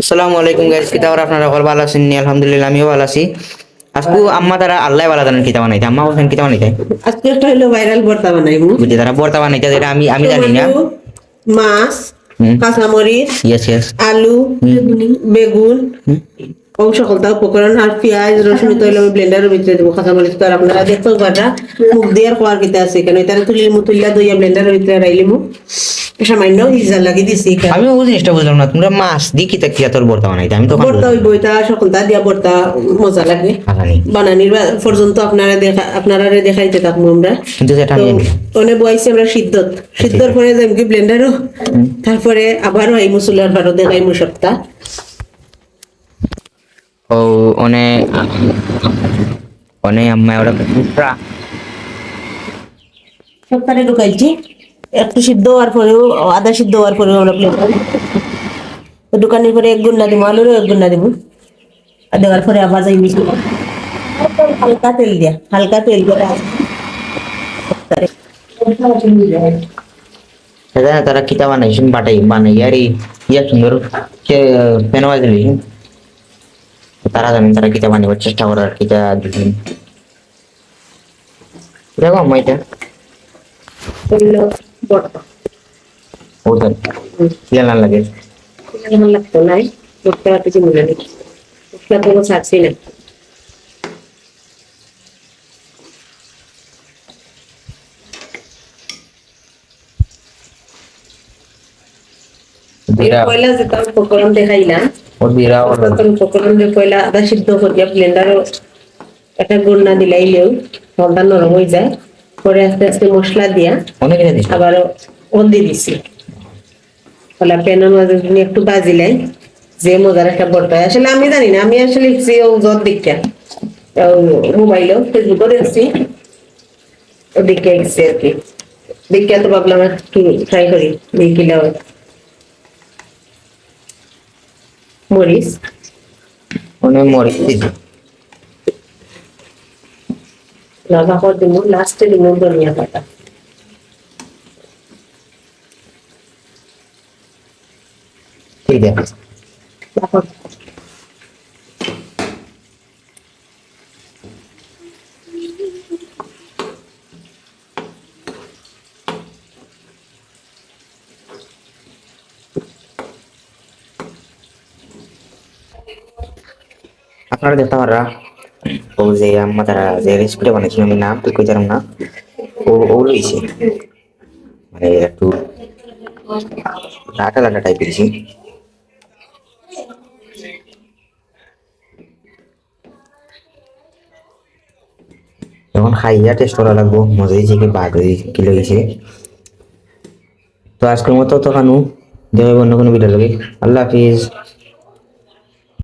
আসসালামু আলাইকুম গাইস কিতা ওরা আপনারা? সকল ভালো আছেন? নি? আলহামদুলিল্লাহ আমিও ভালো আছি। আজকু আম্মা তারা আল্লাহ ভালো জানেন কিতা বানাইতে। আম্মা বলছেন কিতা বানাইতে। আজকে একটা হলো ভাইরাল ভর্তা বানাইবো। বুঝি তারা বর্তা বানাইতে যেটা আমি আমি জানি না। মাছ। কাঁচামরিচ ইয়েস ইয়েস আলু বেগুন ও সকলটা উপকরণ আর পেঁয়াজ রসুন তৈল আমি ব্লেন্ডারের ভিতরে দেবো কাঁচামরিচ তো আর আপনারা দেখতেও পারা মুখ দিয়ে আর কোয়ার কিতা আছে কেন এটা তুলির মু তুলিয়া দইয়া ব্লেন্ডারের ভিতরে রাইলিমু। আমি ওই জিনিসটা বুঝলাম না তোমরা মাছ দি কিতা কিতা তোর বর্তা বানাইতে আমি তো ভর্তা ওই বইটা দিয়া ভর্তা মজা লাগে। বানানির পর্যন্ত আপনারা দেখা আপনারা দেখাইতে থাকব আমরা। কিন্তু আমি ওনে আমরা সিদ্ধত সিদ্ধর পরে যাইম কি ব্লেন্ডারও তারপরে আবারও এই মুসুলার ভারত দেখাই মু ও অনে অনে আম্মা ওরা সপ্তাহে ঢুকাইছি। একটু সিদ্ধ হওয়ার পরেও আদা সিদ্ধ হওয়ার পরেও আমরা প্লেট তো দোকানের পরে এক গুন্না দিব আলুরও এক গুন্না দিব আর দেওয়ার পরে আবার যাই মিশি হালকা তেল দিয়া হালকা তেল না তারা কিতা বানাইছেন? বাটাই বানাই। আর ইয়া সুন্দর পেনওয়া দিলি তারা জানেন তারা কিতা বানাবার চেষ্টা করার কিতা দিলেন দেখো আম্মা এটা ওটা কিলা না লাগে। আমার লাগতো নাই? করতে কিছু মনে নেই। করতে কোনো ছাড়ছি না। পয়লা যেটা উপকরণ দেখাইলাম উপকরণ। যে পয়লা আদা সিদ্ধ করিয়া ব্লেন্ডারও একটা গুন্না দিলাইলেও ফলটা নরম হয়ে যায়। পরে আস্তে আস্তে মশলা দিয়া আবার হলদি দিছি। ফলে প্যানের মাঝে তুমি একটু বাজিলাই যে মজার একটা বর্তা হয়। আসলে আমি জানি না আমি আসলে লিখছি ও জত দিকটা মোবাইলও ফেসবুকও দেখছি। ও দিকে গেছি আর কি। দিকে তো ভাবলাম একটু ট্রাই করি দেখিলে। মরিচ। অনেক মরিচ দিস লঙ্কা পর দিব লাস্টে দিব ধনিয়া পাতা ঠিক আছে তারপর আপনারা দেখতে পারা ও যে আম্মা, তারা যে রেসিপিটা বানাইছিল, আমি নাম কই জানাম না, ও ও মানে একটু লাটা লাটা টাইপের ছি যখন খাইয়া টেস্ট করা লাগবো মজা হয়েছে কি হয়ে কি লেগেছে। তো আজকের মতো তো কানু অন্য কোনো ভিডিও লাগে। আল্লাহ হাফিজ।